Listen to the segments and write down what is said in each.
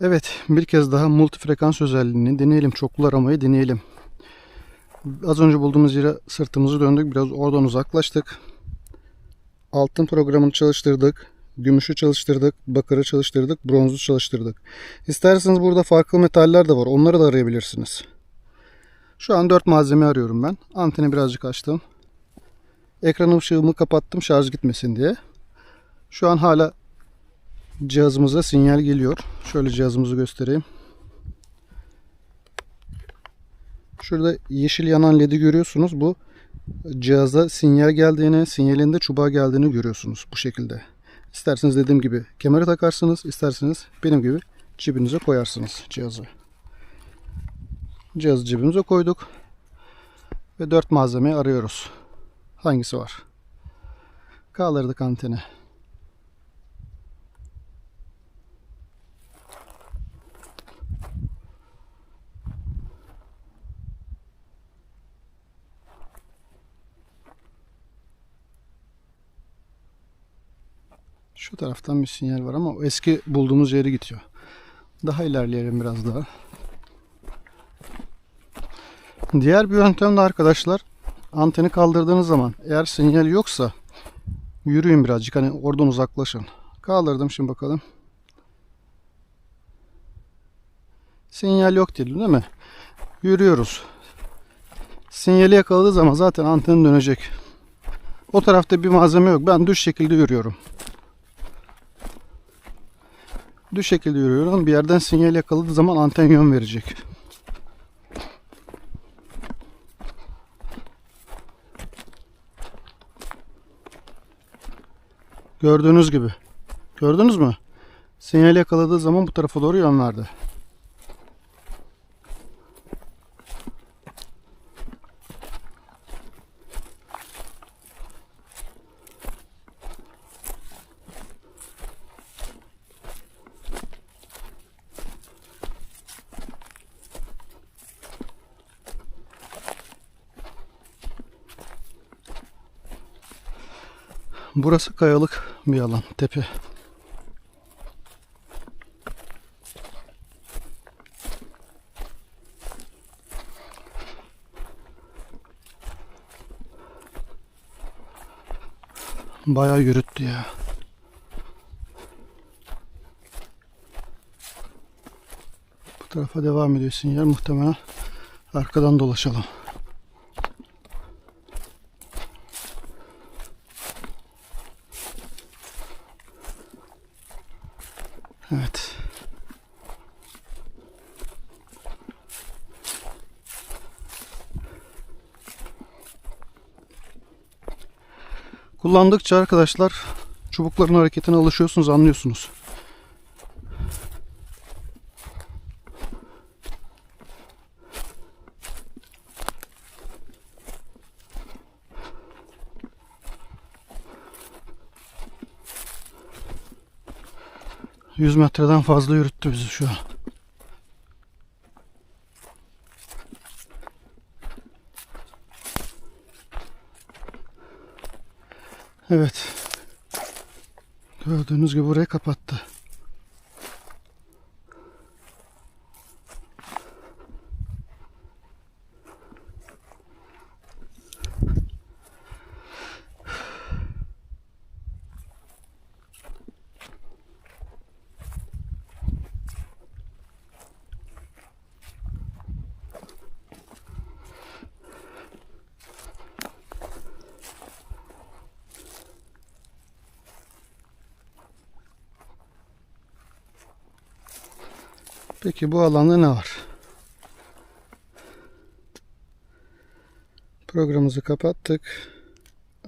Evet, bir kez daha multi frekans özelliğini deneyelim. Çoklu aramayı deneyelim. Az önce bulduğumuz yere sırtımızı döndük. Biraz oradan uzaklaştık. Altın programını çalıştırdık. Gümüşü çalıştırdık. Bakırı çalıştırdık. Bronzu çalıştırdık. İsterseniz burada farklı metaller de var. Onları da arayabilirsiniz. Şu an 4 malzeme arıyorum ben. Anteni birazcık açtım. Ekran ışığımı kapattım şarj gitmesin diye. Şu an hala cihazımıza sinyal geliyor. Şöyle cihazımızı göstereyim. Şurada yeşil yanan ledi görüyorsunuz. Bu cihaza sinyal geldiğini, sinyalinde çubuğa geldiğini görüyorsunuz bu şekilde. İsterseniz dediğim gibi kemere takarsınız, isterseniz benim gibi cebinize koyarsınız cihazı. Cihazı cebimize koyduk ve 4 malzemeyi arıyoruz. Hangisi var? Kaldırdık anteni. Şu taraftan bir sinyal var ama o eski bulduğumuz yere gidiyor. Daha ilerleyelim biraz daha. Diğer bir yöntem de arkadaşlar anteni kaldırdığınız zaman eğer sinyal yoksa yürüyün birazcık hani oradan uzaklaşın. Kaldırdım şimdi bakalım. Sinyal yok dedim değil mi? Yürüyoruz. Sinyali yakaladığı zaman zaten anten dönecek. O tarafta bir malzeme yok. Ben düz şekilde yürüyorum. Düz şekilde yürüyorum. Bir yerden sinyal yakaladığı zaman anten yön verecek. Gördüğünüz gibi. Gördünüz mü? Sinyal yakaladığı zaman bu tarafa doğru yön verdi. Burası kayalık bir alan, tepe. Bayağı yürüttü ya. Bu tarafa devam ediyor sinyal muhtemelen. Arkadan dolaşalım. Evet. Kullandıkça arkadaşlar çubukların hareketine alışıyorsunuz, anlıyorsunuz. Yüz metreden fazla yürüttü bizi şu an. Evet. Gördüğünüz gibi burayı kapattı. Peki bu alanda ne var? Programımızı kapattık.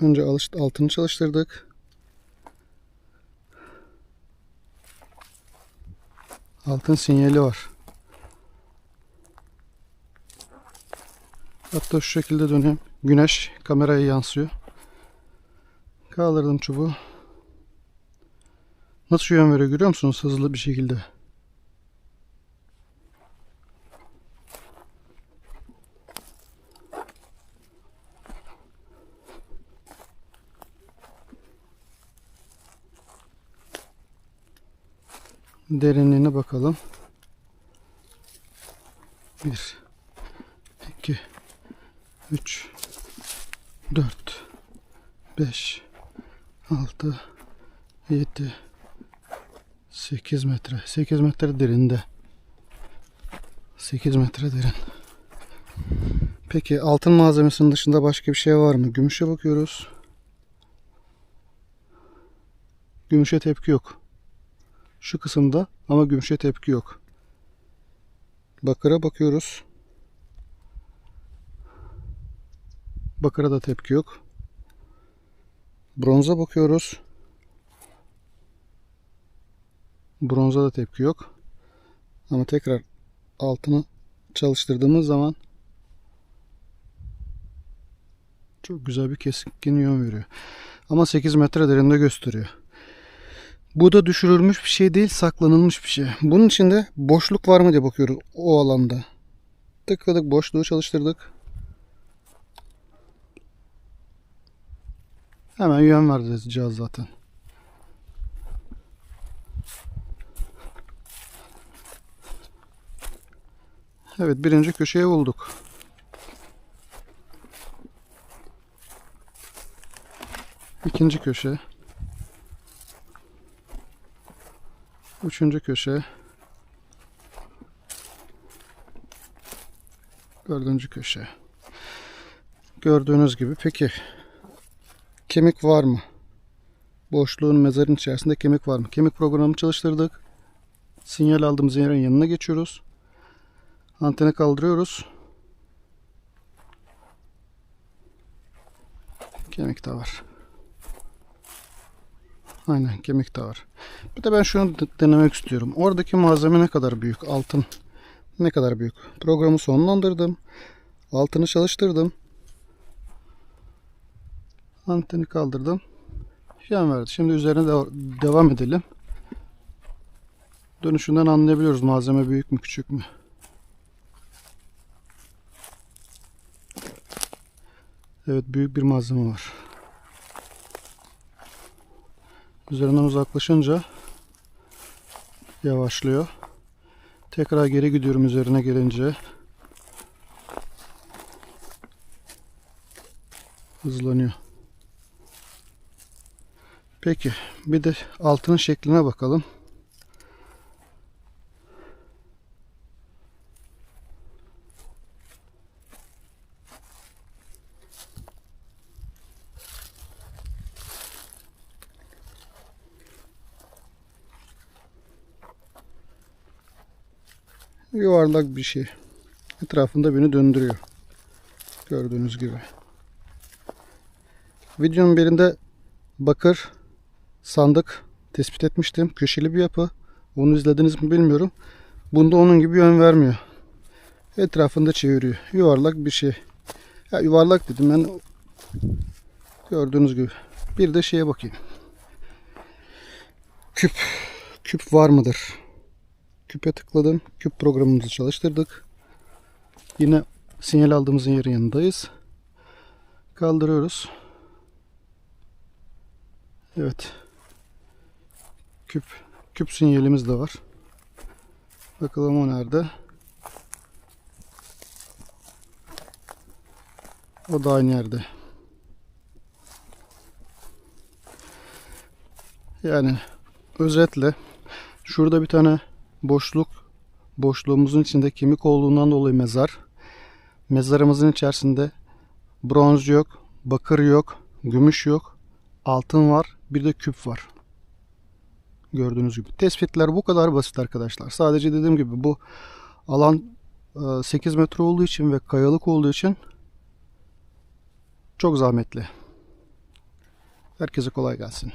Önce altını çalıştırdık. Altın sinyali var. Hatta şu şekilde döneyim. Güneş kameraya yansıyor. Kaldırdım çubuğu. Nasıl yön veriyor görüyor musunuz? Hızlı bir şekilde. Derinliğine bakalım. 1 2 3 4 5 6 7 8 metre. 8 metre derinde. 8 metre derin. Peki altın malzemesinin dışında başka bir şey var mı? Gümüşe bakıyoruz. Gümüşe tepki yok. Şu kısımda ama gümüşe tepki yok. Bakıra bakıyoruz. Bakıra da tepki yok. Bronza bakıyoruz. Bronza da tepki yok. Ama tekrar altını çalıştırdığımız zaman çok güzel bir keskin yön veriyor. Ama 8 metre derinde gösteriyor. Bu da düşürülmüş bir şey değil, saklanılmış bir şey. Bunun içinde boşluk var mı diye bakıyoruz o alanda. Tıkladık, boşluğu çalıştırdık. Hemen yön verdi cihaz zaten. Evet birinci köşeye bulduk. İkinci köşe. Üçüncü köşe. Dördüncü köşe. Gördüğünüz gibi peki kemik var mı? Boşluğun mezarın içerisinde kemik var mı? Kemik programı çalıştırdık. Sinyal aldığımız yerin yanına geçiyoruz. Anteni kaldırıyoruz. Kemik de var. Aynen kemik de var. Bir de ben şunu denemek istiyorum. Oradaki malzeme ne kadar büyük? Altın ne kadar büyük? Programı sonlandırdım. Altını çalıştırdım. Anteni kaldırdım. Yan verdi. Şimdi üzerine de devam edelim. Dönüşünden anlayabiliyoruz malzeme büyük mü küçük mü. Evet büyük bir malzeme var. Üzerinden uzaklaşınca yavaşlıyor. Tekrar geri gidiyorum üzerine gelince. Hızlanıyor. Peki bir de altının şekline bakalım. Yuvarlak bir şey. Etrafında beni döndürüyor. Gördüğünüz gibi. Videonun birinde bakır sandık tespit etmiştim. Köşeli bir yapı. Bunu izlediniz mi bilmiyorum. Bunda onun gibi yön vermiyor. Etrafında çeviriyor. Yuvarlak bir şey. Ya yuvarlak dedim ben. Gördüğünüz gibi. Bir de şeye bakayım. Küp. Küp var mıdır? Küpe tıkladım. Küp programımızı çalıştırdık. Yine sinyal aldığımızın yerin yanındayız. Kaldırıyoruz. Evet. Küp küp sinyalimiz de var. Bakalım o nerede? O da aynı yerde. Yani özetle şurada bir tane boşluk boşluğumuzun içinde kemik olduğundan dolayı mezar. Mezarımızın içerisinde bronz yok, bakır yok, gümüş yok, altın var, bir de küp var. Gördüğünüz gibi. Tespitler bu kadar basit arkadaşlar. Sadece dediğim gibi bu alan e, 8 metre olduğu için ve kayalık olduğu için çok zahmetli. Herkese kolay gelsin.